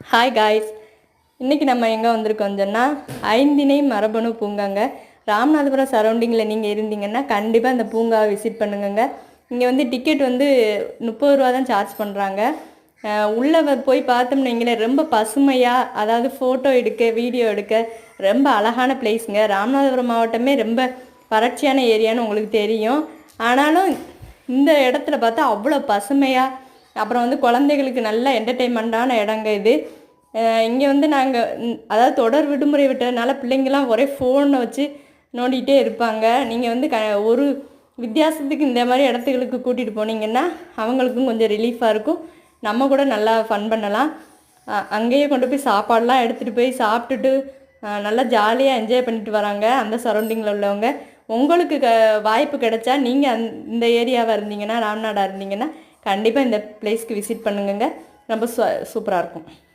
Hi guys இன்றைக்கி நம்ம எங்கே வந்திருக்கோம் சொன்னால் ஐந்தினை மரபணு பூங்காங்க. ராமநாதபுரம் சரௌண்டிங்கில் நீங்கள் இருந்தீங்கன்னா கண்டிப்பாக அந்த பூங்காவை விசிட் பண்ணுங்கங்க. இங்கே வந்து டிக்கெட் வந்து முப்பது ரூபா தான் சார்ஜ் பண்ணுறாங்க உள்ளே போய் பார்த்தோம்னு ரொம்ப பசுமையாக அதாவது ஃபோட்டோ எடுக்க வீடியோ எடுக்க ரொம்ப அழகான பிளேஸுங்க ராமநாதபுரம் மாவட்டமே ரொம்ப வறட்சியான ஏரியான்னு உங்களுக்கு தெரியும். ஆனாலும் இந்த இடத்துல பார்த்தா அவ்வளோ பசுமையாக அப்புறம் வந்து குழந்தைகளுக்கு நல்ல என்டர்டெயின்மெண்ட்டான இடங்க இது. இங்கே வந்து நாங்கள் அதாவது தொடர் விடுமுறை விட்டதுனால பிள்ளைங்கள்லாம் ஒரே ஃபோனை வச்சு நோண்டிகிட்டே இருப்பாங்க. நீங்கள் வந்து க ஒரு வித்தியாசத்துக்கு இந்த மாதிரி இடத்துகளுக்கு கூட்டிகிட்டு போனீங்கன்னா அவங்களுக்கும் கொஞ்சம் ரிலீஃபாக இருக்கும். நம்ம கூட நல்லா ஃபன் பண்ணலாம். அங்கேயே கொண்டு போய் சாப்பாடெலாம் எடுத்துகிட்டு போய் சாப்பிட்டுட்டு நல்லா ஜாலியாக என்ஜாய் பண்ணிட்டு வராங்க அந்த சரௌண்டிங்கில் உள்ளவங்க. உங்களுக்கு க வாய்ப்பு கிடைச்சா நீங்கள் அந் இந்த ஏரியாவாக இருந்தீங்கன்னா ராம்நாடாக இருந்தீங்கன்னா கண்டிப்பாக இந்த பிளேஸ்க்கு விசிட் பண்ணுங்கங்க. ரொம்ப சூப்பராக இருக்கும்.